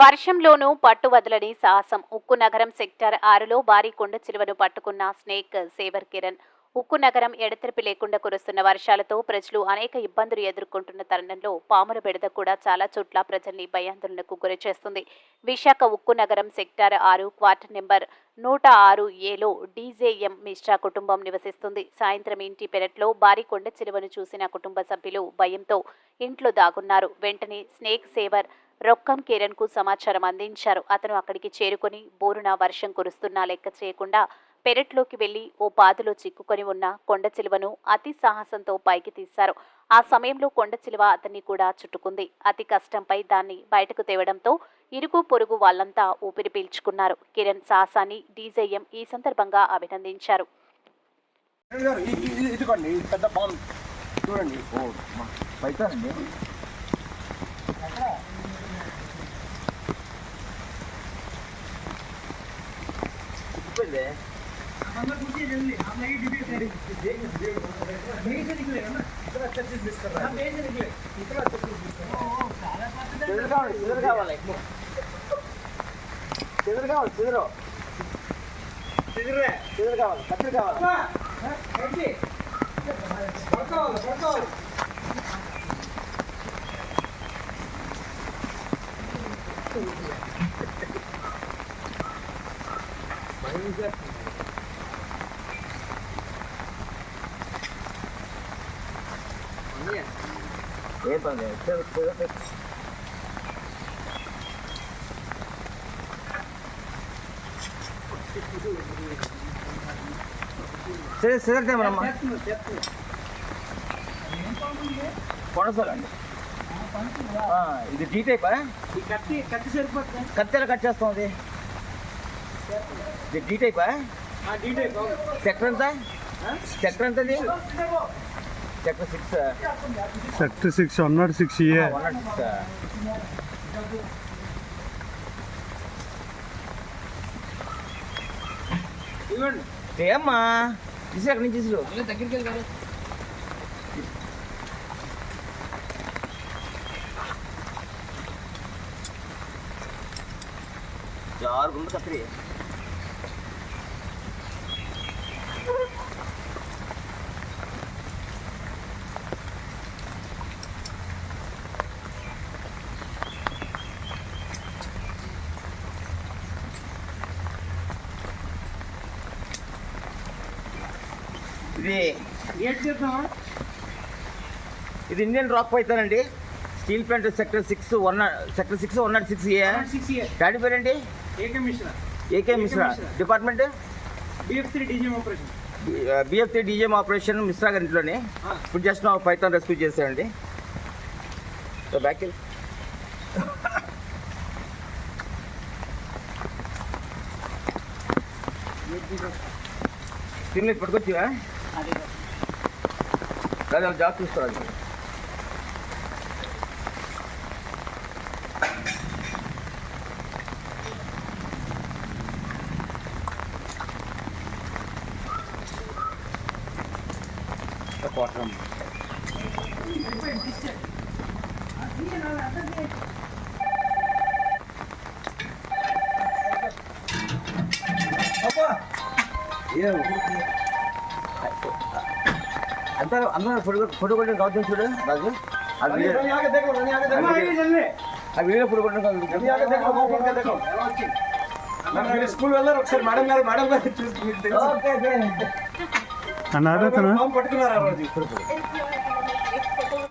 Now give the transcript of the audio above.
వర్షంలోనూ పట్టు వదలని సాహసం. ఉక్కు నగరం సెక్టర్ ఆరులో భారీ కొండ చిలువను పట్టుకున్న స్నేక్ సేవర్ కిరణ్. ఉక్కు నగరం ఎడతెరిపి లేకుండా కురుస్తున్న వర్షాలతో ప్రజలు అనేక ఇబ్బందులు ఎదుర్కొంటున్న తరుణంలో పాముల బెడద కూడా చాలా చోట్ల ప్రజల్ని భయాందోళనకు గురిచేస్తుంది. విశాఖ ఉక్కు నగరం సెక్టార్ ఆరు క్వార్టర్ నెంబర్ నూట ఆరు ఏలో డీజేఎం మిశ్రా కుటుంబం నివసిస్తుంది. సాయంత్రం ఇంటి పెరట్లో భారీ కొండ చిలువను చూసిన కుటుంబ సభ్యులు భయంతో ఇంట్లో దాగున్నారు. వెంటనే స్నేక్ సేవర్ రొక్కం కిరణ్కు సమాచారం అందించారు. అతను అక్కడికి చేరుకొని బోరున వర్షం కురుస్తున్నా లెక్క చేయకుండా పెరట్లోకి వెళ్ళి ఓ పాదులో చిక్కుకొని ఉన్న కొండ చిలువను అతి సాహసంతో పైకి తీశారు. ఆ సమయంలో కొండ చిలువ అతన్ని కూడా చుట్టుకుంది. అతి కష్టంపై దాన్ని బయటకు తేవడంతో ఇరుగు పొరుగు వాళ్ళంతా ఊపిరి పీల్చుకున్నారు. కిరణ్ సాహసాన్ని డీజేఎం ఈ సందర్భంగా అభినందించారు. చూడండి. చెదురు కావాలి చెదురు చెదురు కావాలి. చెదురు చెదురు కావాలి కత్తిరి కావాలి ఏ పని లేదు. చెదురు చెదురు సరే సిదర్తేమమ్మా కొనసాగండి ఇది డీ టైపా ఈ కత్తి కత్తి సరిపోతుంది కత్తెల కట్ చేస్తాం అది ఇది డీ టైపా ఆ డీటెయిల్ సెక్టర్ ఎంత సెక్టర్ ఎంత అది sector six sector six one nought six A one nought six ఇవ్వండి ఏమ్మా తీసి అక్కడి నుంచి తీసుడు దగ్గరికి వెళ్ళారు జారుగుంది కత్తిరి ఇది ఇది Indian rock పైతానండి steel plant sector six one sector six one not six A daddy పేరేంటి? AK Mishra. AK Mishra. Department? BF three DGM operation DGM operation Mishra గారి ఇంట్లోనే. ఇప్పుడు జస్ట్ నా పైతాన్ రెస్క్యూ చేశానండి సో బ్యాక్ తినలేదు పట్టుకొచ్చివా? Cadê o diabo história? Opa! Eu, eu, eu. అంతా అందరూ ఫోటో ఫోటో కావచ్చు చూడు రాజు అది ఫోటో కొట్టిన స్కూల్ వెళ్ళారు ఒకసారి మేడం గారు మేడం గారు చూసి పట్టుకున్నారు